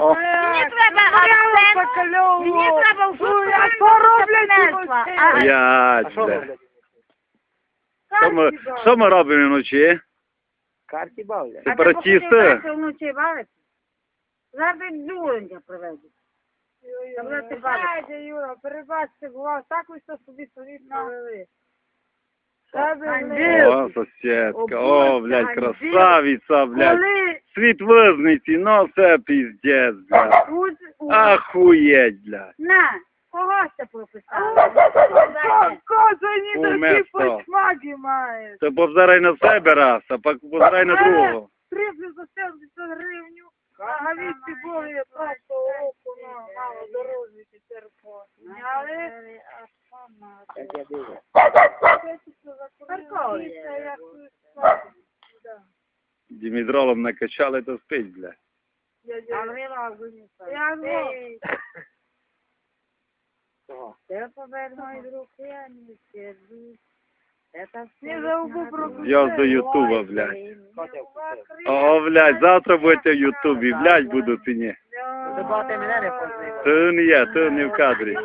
О. Мені треба акцент, мені треба в шутку Блядь, що Що ми, що ми робимо вночі? Карті бавлять. Сепаратісти? вночі бавити? Зараз ти бачиш. Знаєте, Юра, перебачте, бував так ось то собі собі Ну. провели. О, сусідка, о, блядь, красавиця, блядь. Коли Світ визниці, ну це піздець, блядь. Ахуєть, блядь. На, кого це прописали? козані такі Уместо. почмаки маєш. Ти повзирай на себе раз, а пак повзирай на другого. Триплю за 70 гривню. А галіці були просто руку на мало дорозі тепер я дивлюсь. Парковує. Дімідролом накачали, то спить, блядь. Я до Ютуба, блядь. О, блядь, завтра будете в Ютубі, блядь, буду ти ні. Ти не є, ти не в кадрі.